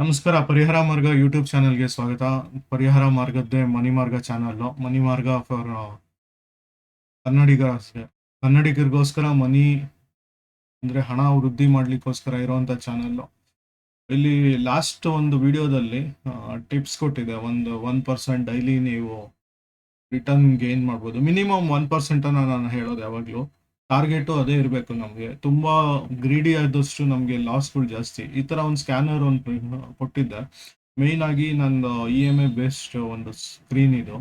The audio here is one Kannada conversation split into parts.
ನಮಸ್ಕಾರ, ಪರಿಹಾರ ಮಾರ್ಗ ಯೂಟ್ಯೂಬ್ ಚಾನಲ್ಗೆ ಸ್ವಾಗತ. ಪರಿಹಾರ ಮಾರ್ಗದ್ದೇ ಮನಿ ಮಾರ್ಗ ಚಾನಲ್ ಮನಿ ಮಾರ್ಗ ಫಾರ್ ಕನ್ನಡಿಗ ಕನ್ನಡಿಗರಿಗೋಸ್ಕರ ಮನಿ ಅಂದ್ರೆ ಹಣ ವೃದ್ಧಿ ಮಾಡ್ಲಿಕ್ಕೋಸ್ಕರ ಇರುವಂತ ಚಾನಲ್ ಇಲ್ಲಿ ಲಾಸ್ಟ್ ಒಂದು ವಿಡಿಯೋದಲ್ಲಿ ಟಿಪ್ಸ್ ಕೊಟ್ಟಿದೆ. ಒಂದು ಒನ್ ಪರ್ಸೆಂಟ್ ಡೈಲಿ ನೀವು ರಿಟರ್ನ್ ಗೇನ್ ಮಾಡ್ಬೋದು. ಮಿನಿಮಮ್ ಒನ್ ಪರ್ಸೆಂಟ್ ಅನ್ನ ನಾನು ಹೇಳೋದು ಯಾವಾಗ್ಲೂ. ಟಾರ್ಗೆಟು ಅದೇ ಇರಬೇಕು ನಮಗೆ. ತುಂಬಾ ಗ್ರೀಡಿ ಆದಷ್ಟು ನಮಗೆ ಲಾಸ್ಗಳು ಜಾಸ್ತಿ. ಈ ಥರ ಒಂದು ಸ್ಕ್ಯಾನರ್ ಒಂದು ಕೊಟ್ಟಿದ್ದೆ. ಮೇಯ್ನ್ ಆಗಿ ನಂದು ಇ ಎಂ ಐ ಬೇಸ್ಡ್ ಒಂದು ಸ್ಕ್ರೀನ್ ಇದು.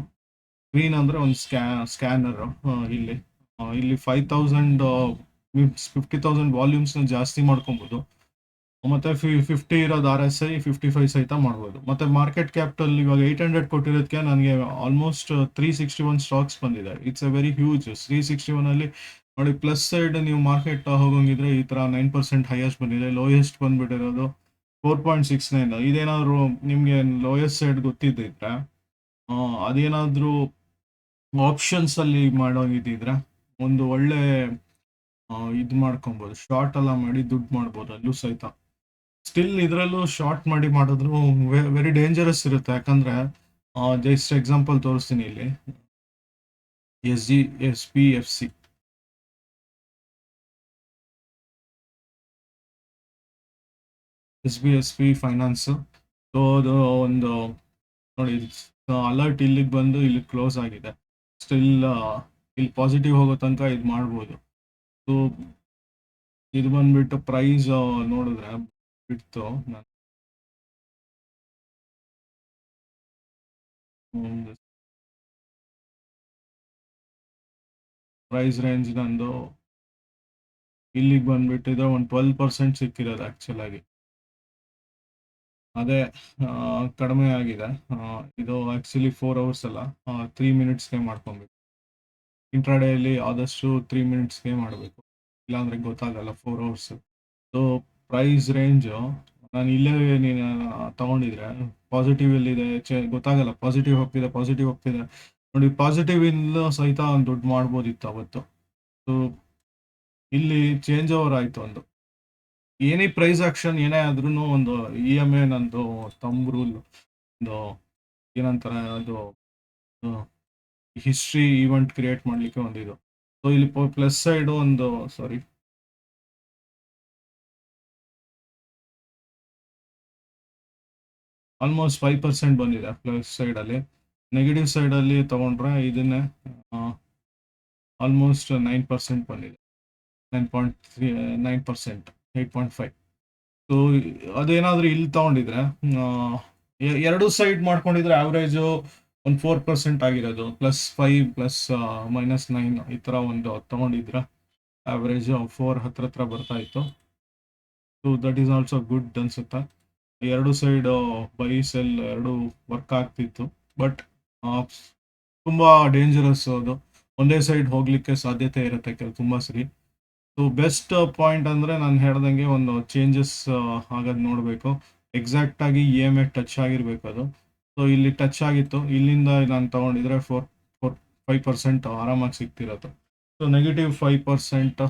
ಸ್ಕ್ರೀನ್ ಅಂದ್ರೆ ಒಂದು ಸ್ಕ್ಯಾ ಸ್ಕ್ಯಾನರ್ ಇಲ್ಲಿ. ಇಲ್ಲಿ ಫೈವ್ ತೌಸಂಡ್ ಫಿಫ್ಟಿ ತೌಸಂಡ್ ವಾಲ್ಯೂಮ್ಸ್ನ ಜಾಸ್ತಿ ಮಾಡ್ಕೊಬೋದು. ಮತ್ತೆ ಫಿಫ್ಟಿ ಇರೋದು R S I fifty five ಸಹಿತ ಮಾಡ್ಬೋದು. ಮತ್ತೆ ಮಾರ್ಕೆಟ್ ಕ್ಯಾಪಿಟಲ್ ಇವಾಗ ಏಯ್ಟ್ ಹಂಡ್ರೆಡ್ ಕೊಟ್ಟಿರೋದಕ್ಕೆ ನನಗೆ almost three sixty one stocks ಬಂದಿದೆ. It's a very huge three sixty one ಅಲ್ಲಿ ನೋಡಿ ಪ್ಲಸ್ ಸೈಡ್ ನೀವು ಮಾರ್ಕೆಟ್ ಹೋಗಂಗಿದ್ರೆ ಈ ತರ ನೈನ್ ಪರ್ಸೆಂಟ್ ಹೈಯೆಸ್ಟ್ ಬಂದಿದೆ. Lowest ಬಂದ್ಬಿಟ್ಟಿರೋದು four point six nine ಇದೇನಾದ್ರು ನಿಮ್ಗೆ ಲೋಯೆಸ್ಟ್ ಸೈಡ್ ಗೊತ್ತಿದ್ದಿದ್ರೆ ಅದೇನಾದ್ರೂ ಆಪ್ಷನ್ಸ್ ಅಲ್ಲಿ ಮಾಡೋಂಗಿದ್ದಿದ್ರೆ, ಒಂದು ಒಳ್ಳೆ ಇದು ಮಾಡ್ಕೊಬೋದು. ಶಾರ್ಟ್ ಎಲ್ಲ ಮಾಡಿ ದುಡ್ಡು ಮಾಡ್ಬೋದು ಅಲ್ಲೂ ಸಹಿತ. ಸ್ಟಿಲ್ ಇದರಲ್ಲೂ ಶಾರ್ಟ್ ಮಾಡಿ ಮಾಡಿದ್ರು ವೆರಿ ಡೇಂಜರಸ್ ಇರುತ್ತೆ. ಯಾಕಂದ್ರೆ ಜಸ್ಟ್ ಎಕ್ಸಾಂಪಲ್ ತೋರಿಸ್ತೀನಿ ಇಲ್ಲಿ. S G S P F C S B S P finance so ಅದು ಒಂದು, ನೋಡಿ ಅಲರ್ಟ್ ಇಲ್ಲಿಗೆ ಬಂದು ಇಲ್ಲಿ ಕ್ಲೋಸ್ ಆಗಿದೆ. ಸ್ಟಿಲ್ ಇಲ್ಲಿ ಪಾಸಿಟಿವ್ ಹೋಗೋ ತನಕ ಇದು ಮಾಡ್ಬೋದು. ಸೊ ಇದು ಬಂದ್ಬಿಟ್ಟು ಪ್ರೈಸ್ ನೋಡಿದ್ರೆ ಬಿಡ್ತು. ನಾನು ಪ್ರೈಸ್ ರೇಂಜ್ ನಂದು ಇಲ್ಲಿಗೆ ಬಂದ್ಬಿಟ್ಟಿದೆ. ಒಂದು ಟ್ವೆಲ್ ಪರ್ಸೆಂಟ್ ಸಿಕ್ಕಿರೋದು ಆಕ್ಚುಲ್ ಆಗಿ. ಅದೇ ಕಡಿಮೆ ಆಗಿದೆ. ಇದು ಆಕ್ಚುಲಿ ಫೋರ್ ಅವರ್ಸ್ ಅಲ್ಲ. ತ್ರೀ ಮಿನಿಟ್ಸ್ಗೆ ಮಾಡ್ಕೊಬೇಕು. ಇಂಟ್ರಾಡೇಲಿ ಆದಷ್ಟು ತ್ರೀ ಮಿನಿಟ್ಸ್ಗೆ ಮಾಡಬೇಕು. ಇಲ್ಲಾಂದ್ರೆ ಗೊತ್ತಾಗಲ್ಲ four hours so price range ನಾನು ಇಲ್ಲೇ ನೀನು ತಗೊಂಡಿದ್ರೆ ಪಾಸಿಟಿವ್ ಎಲ್ಲಿದೆ ಚೆ, ಗೊತ್ತಾಗಲ್ಲ. ಪಾಸಿಟಿವ್ ಹೋಗ್ತಿದೆ ಪಾಸಿಟಿವ್ ಹೋಗ್ತಿದೆ. ನೋಡಿ ಪಾಸಿಟಿವ್ ಇಂದ ಸಹಿತ ಒಂದು ದುಡ್ಡು ಮಾಡ್ಬೋದಿತ್ತು ಅವತ್ತು. ಸೊ ಇಲ್ಲಿ ಚೇಂಜ್ ಓವರ್ ಆಯ್ತು ಒಂದು. ಏನೇ ಪ್ರೈಸ್ ಆಕ್ಷನ್ ಏನೇ ಆದ್ರೂ ಒಂದು ಇ ಎಂ ಎ ನಂದು ತಂಬ್ ರೂಲ್ ಒಂದು ಏನಂತಾರೆ ಅದು ಹಿಸ್ಟ್ರಿ ಈವೆಂಟ್ ಕ್ರಿಯೇಟ್ ಮಾಡ್ಲಿಕ್ಕೆ ಒಂದಿದು. ಸೊ ಇಲ್ಲಿ ಪ್ಲಸ್ ಸೈಡು ಒಂದು ಸಾರಿ ಆಲ್ಮೋಸ್ಟ್ ಫೈವ್ ಪರ್ಸೆಂಟ್ ಬಂದಿದೆ ಪ್ಲಸ್ ಸೈಡಲ್ಲಿ ನೆಗೆಟಿವ್ ಸೈಡಲ್ಲಿ ತಗೊಂಡ್ರೆ ಇದನ್ನೇ ಆಲ್ಮೋಸ್ಟ್ ನೈನ್ ಪರ್ಸೆಂಟ್ ಬಂದಿದೆ. Nine point three nine percent eight point five so ಅದೇನಾದ್ರೂ ಇಲ್ಲಿ ತಗೊಂಡಿದ್ರೆ ಎರಡು ಸೈಡ್ ಮಾಡ್ಕೊಂಡಿದ್ರೆ ಆವ್ರೇಜು ಒಂದು ಫೋರ್ ಪರ್ಸೆಂಟ್ ಆಗಿರೋದು. Plus five plus minus nine ಈ ಥರ ಒಂದು ತಗೊಂಡಿದ್ರೆ ಆವ್ರೇಜ್ ಫೋರ್ ಹತ್ರ ಹತ್ರ ಬರ್ತಾ ಇತ್ತು. So that is also good ಅನ್ಸುತ್ತೆ. ಎರಡು ಸೈಡ್ ಬೈ ಸೆಲ್ ಎರಡು ವರ್ಕ್ ಆಗ್ತಿತ್ತು. ಬಟ್ ತುಂಬಾ ಡೇಂಜರಸ್ ಅದು. ಒಂದೇ ಸೈಡ್ ಹೋಗ್ಲಿಕ್ಕೆ ಸಾಧ್ಯತೆ ಇರುತ್ತೆ ಕೆಲವು ತುಂಬಾ ಸರಿ. ಸೊ ಬೆಸ್ಟ್ ಪಾಯಿಂಟ್ ಅಂದ್ರೆ ನಾನು ಹೇಳ್ದಂಗೆ ಒಂದು ಚೇಂಜಸ್ ಆಗೋದು ನೋಡಬೇಕು. ಎಕ್ಸಾಕ್ಟ್ ಆಗಿ ಇ ಎಂ ಐ ಟಚ್ ಆಗಿರ್ಬೇಕು ಅದು. ಸೊ ಇಲ್ಲಿ ಟಚ್ ಆಗಿತ್ತು. ಇಲ್ಲಿಂದ ನಾನು ತಗೊಂಡಿದ್ರೆ ಫೋರ್ ಫೋರ್ ಫೈವ್ ಪರ್ಸೆಂಟ್ ಆರಾಮಾಗಿ ಸಿಗ್ತಿರೋದು so negative five percent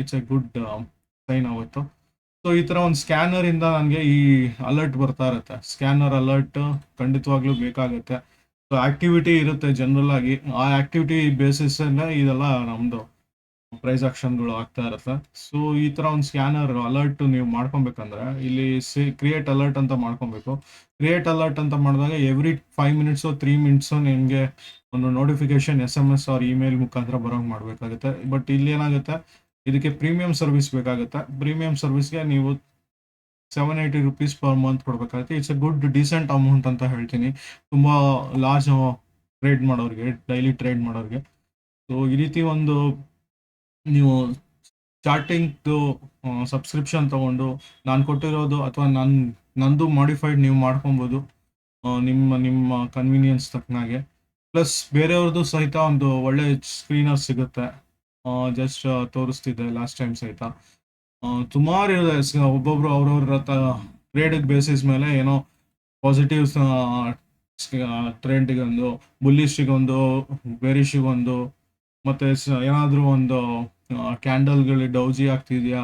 it's a good sign ಆಗುತ್ತೆ ಸೊ ಈ ತರ ಒಂದು ಸ್ಕ್ಯಾನರ್ ಇಂದ ನನಗೆ ಈ ಅಲರ್ಟ್ ಬರ್ತಾ ಇರುತ್ತೆ. ಸ್ಕ್ಯಾನರ್ ಅಲರ್ಟ್ ಖಂಡಿತವಾಗ್ಲೂ ಬೇಕಾಗುತ್ತೆ. ಸೊ ಆಕ್ಟಿವಿಟಿ ಇರುತ್ತೆ ಜನರಲ್ ಆಗಿ. ಆ ಆಕ್ಟಿವಿಟಿ ಬೇಸಿಸ್ ಇದೆಲ್ಲ ನಮ್ದು. ಪ್ರೈಸ್ ಆಕ್ಷನ್ಗಳು ಆಗ್ತಾ ಇರುತ್ತೆ. ಸೊ ಈ ತರ ಒಂದು ಸ್ಕ್ಯಾನರ್ ಅಲರ್ಟ್ ನೀವು ಮಾಡ್ಕೊಬೇಕಂದ್ರೆ ಇಲ್ಲಿ ಕ್ರಿಯೇಟ್ ಅಲರ್ಟ್ ಅಂತ ಮಾಡ್ಕೊಬೇಕು. ಕ್ರಿಯೇಟ್ ಅಲರ್ಟ್ ಅಂತ ಮಾಡಿದಾಗ every five minutes three minutes ನಿಮಗೆ ಒಂದು notification S M S or email ಮುಖಾಂತರ ಬರೋಂಗೆ ಮಾಡಬೇಕಾಗುತ್ತೆ. ಬಟ್ ಇಲ್ಲಿ ಏನಾಗುತ್ತೆ? ಇದಕ್ಕೆ ಪ್ರೀಮಿಯಂ ಸರ್ವಿಸ್ ಬೇಕಾಗುತ್ತೆ. ಪ್ರೀಮಿಯಂ ಸರ್ವಿಸ್ಗೆ ನೀವು seven eighty rupees per month ಕೊಡಬೇಕಾಗುತ್ತೆ. It's a good decent amount ಅಂತ ಹೇಳ್ತೀನಿ. ತುಂಬ ಲಾರ್ಜ್ ಟ್ರೇಡ್ ಮಾಡೋರಿಗೆ ಡೈಲಿ ಟ್ರೇಡ್ ಮಾಡೋರಿಗೆ. ಸೊ ಈ ರೀತಿ ಒಂದು ನೀವು ಸ್ಟಾರ್ಟಿಂಗ್ದು ಸಬ್ಸ್ಕ್ರಿಪ್ಷನ್ ತಗೊಂಡು ನಾನು ಕೊಟ್ಟಿರೋದು ಅಥವಾ ನನ್ನ ನಂದು ಮಾಡಿಫೈಡ್ ನೀವು ಮಾಡ್ಕೊಬೋದು ನಿಮ್ಮ ನಿಮ್ಮ ಕನ್ವೀನಿಯನ್ಸ್ ತಕ್ಕನಾಗೆ. ಪ್ಲಸ್ ಬೇರೆಯವ್ರದ್ದು ಸಹಿತ ಒಂದು ಒಳ್ಳೆ ಸ್ಕ್ರೀನರ್ ಸಿಗುತ್ತೆ. ಜಸ್ಟ್ ತೋರಿಸ್ತಿದ್ದೆ ಲಾಸ್ಟ್ ಟೈಮ್ ಸಹಿತ. ಸುಮಾರು ಇದೆ ಒಬ್ಬೊಬ್ರು ಅವ್ರವ್ರ ಟ್ರೇಡ್ ಬೇಸಿಸ್ ಮೇಲೆ ಏನೋ ಪಾಸಿಟಿವ್ಸ್ ಟ್ರೆಂಡಿಗೊಂದು ಬುಲ್ಲಿಶಿಗೊಂದು ಬೇರಿಶಿಗೊಂದು ಮತ್ತೆ ಏನಾದ್ರೂ ಒಂದು ಕ್ಯಾಂಡಲ್ಗಳು ಡೌಜಿ ಆಗ್ತಿದ್ಯಾ,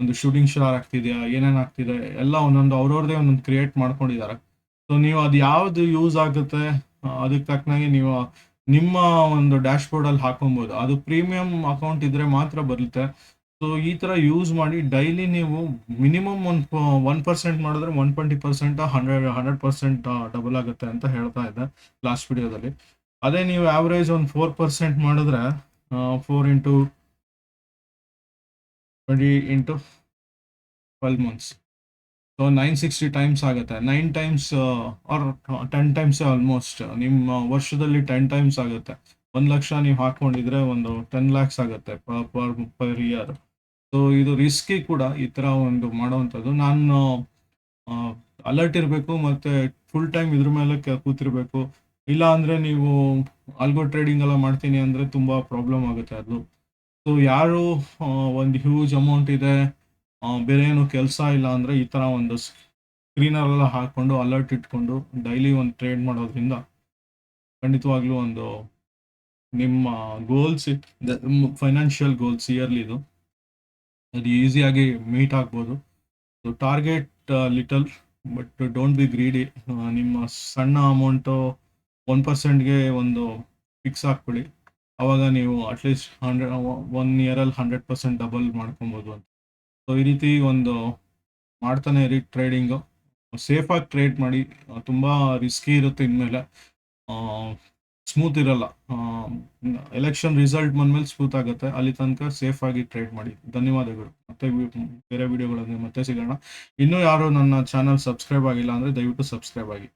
ಒಂದು ಶೂಟಿಂಗ್ ಸ್ಟಾರ್ ಆಗ್ತಿದೆಯಾ, ಏನೇನು ಆಗ್ತಿದೆ, ಎಲ್ಲ ಒಂದೊಂದು ಅವ್ರವ್ರದೇ ಒಂದೊಂದು ಕ್ರಿಯೇಟ್ ಮಾಡ್ಕೊಂಡಿದ್ದಾರೆ. ಸೊ ನೀವು ಅದು ಯಾವ್ದು ಯೂಸ್ ಆಗುತ್ತೆ ಅದಕ್ಕೆ ತಕ್ಕನಾಗಿ ನೀವು ನಿಮ್ಮ ಒಂದು ಡ್ಯಾಶ್ ಬೋರ್ಡಲ್ಲಿ ಹಾಕೊಬೋದು. ಅದು ಪ್ರೀಮಿಯಂ ಅಕೌಂಟ್ ಇದ್ರೆ ಮಾತ್ರ ಬರುತ್ತೆ. ಸೊ ಈ ಥರ ಯೂಸ್ ಮಾಡಿ ಡೈಲಿ ನೀವು ಮಿನಿಮಮ್ ಒಂದು ಒನ್ ಪರ್ಸೆಂಟ್ ಮಾಡಿದ್ರೆ one twenty percent hundred hundred percent double ಆಗುತ್ತೆ ಅಂತ ಹೇಳ್ತಾ ಇದ್ದೆ ಲಾಸ್ಟ್ ವಿಡಿಯೋದಲ್ಲಿ ಅದೇ ನೀವು ಆವ್ರೇಜ್ ಒಂದು ಫೋರ್ ಪರ್ಸೆಂಟ್ ಮಾಡಿದ್ರೆ four into twenty into twelve months so nine sixty times ಆಗುತ್ತೆ. Nine times or ten times almost ನಿಮ್ಮ ವರ್ಷದಲ್ಲಿ ಟೆನ್ ಟೈಮ್ಸ್ ಆಗುತ್ತೆ. ಒಂದು ಲಕ್ಷ ನೀವು ಹಾಕೊಂಡಿದ್ರೆ ಒಂದು ಟೆನ್ ಲ್ಯಾಕ್ಸ್ ಆಗುತ್ತೆ ಪರ್ ಪರ್ ಇಯರ್ ಸೊ ಇದು ರಿಸ್ಕಿ ಕೂಡ ಈ ಥರ ಒಂದು ಮಾಡೋವಂಥದ್ದು. ನಾನು ಅಲರ್ಟ್ ಇರಬೇಕು ಮತ್ತು ಫುಲ್ ಟೈಮ್ ಇದ್ರ ಮೇಲೆ ಕೂತಿರ್ಬೇಕು. ಇಲ್ಲ ಅಂದರೆ ನೀವು ಆಲ್ಗೋ ಟ್ರೇಡಿಂಗ್ ಎಲ್ಲ ಮಾಡ್ತೀನಿ ಅಂದರೆ ತುಂಬ ಪ್ರಾಬ್ಲಮ್ ಆಗುತ್ತೆ ಅದು. ಸೊ ಯಾರು ಒಂದು ಹ್ಯೂಜ್ ಅಮೌಂಟ್ ಇದೆ ಬೇರೆ ಏನು ಕೆಲಸ ಇಲ್ಲ ಅಂದರೆ ಈ ಥರ ಒಂದು ಸ್ಕ್ರೀನರೆಲ್ಲ ಹಾಕ್ಕೊಂಡು ಅಲರ್ಟ್ ಇಟ್ಕೊಂಡು ಡೈಲಿ ಒಂದು ಟ್ರೇಡ್ ಮಾಡೋದ್ರಿಂದ ಖಂಡಿತವಾಗ್ಲೂ ಒಂದು ನಿಮ್ಮ ಗೋಲ್ಸ್ ಫೈನಾನ್ಷಿಯಲ್ ಗೋಲ್ಸ್ ಇಯರ್ಲಿದು ಅದು ಈಸಿಯಾಗಿ ಮೀಟ್ ಆಗ್ಬೋದು. So target little but don't be greedy ನಿಮ್ಮ ಸಣ್ಣ ಅಮೌಂಟು ಒನ್ ಪರ್ಸೆಂಟ್ಗೆ ಒಂದು ಫಿಕ್ಸ್ ಹಾಕ್ಬಿಡಿ ಅವಾಗ ನೀವು ಅಟ್ಲೀಸ್ಟ್ ಹಂಡ್ರೆಡ್ ಒನ್ ಇಯರಲ್ಲಿ ಹಂಡ್ರೆಡ್ ಪರ್ಸೆಂಟ್ ಡಬಲ್ ಮಾಡ್ಕೊಬೋದು ಅಂತ. ಸೊ ಈ ರೀತಿ ಒಂದು ಮಾಡ್ತಾನೆ ಇರಿ ಟ್ರೇಡಿಂಗು ಸೇಫಾಗಿ ಟ್ರೇಡ್ ಮಾಡಿ ತುಂಬ ರಿಸ್ಕಿ ಇರುತ್ತೆ ಇನ್ಮೇಲೆ. ಸ್ಮೂತ್ ಇರಲ್ಲ. ಎಲೆಕ್ಷನ್ ರಿಸಲ್ಟ್ ಬಂದಮೇಲೆ ಸ್ಮೂತ್ ಆಗುತ್ತೆ. ಅಲ್ಲಿ ತನಕ ಸೇಫ್ ಆಗಿ ಟ್ರೇಡ್ ಮಾಡಿ. ಧನ್ಯವಾದಗಳು. ಮತ್ತೆ ಬೇರೆ ವಿಡಿಯೋಗಳಲ್ಲಿ ಮತ್ತೆ ಸಿಗೋಣ. ಇನ್ನೂ ಯಾರು ನನ್ನ ಚಾನಲ್ ಸಬ್ಸ್ಕ್ರೈಬ್ ಆಗಿಲ್ಲ ಅಂದರೆ ದಯವಿಟ್ಟು ಸಬ್ಸ್ಕ್ರೈಬ್ ಆಗಿ.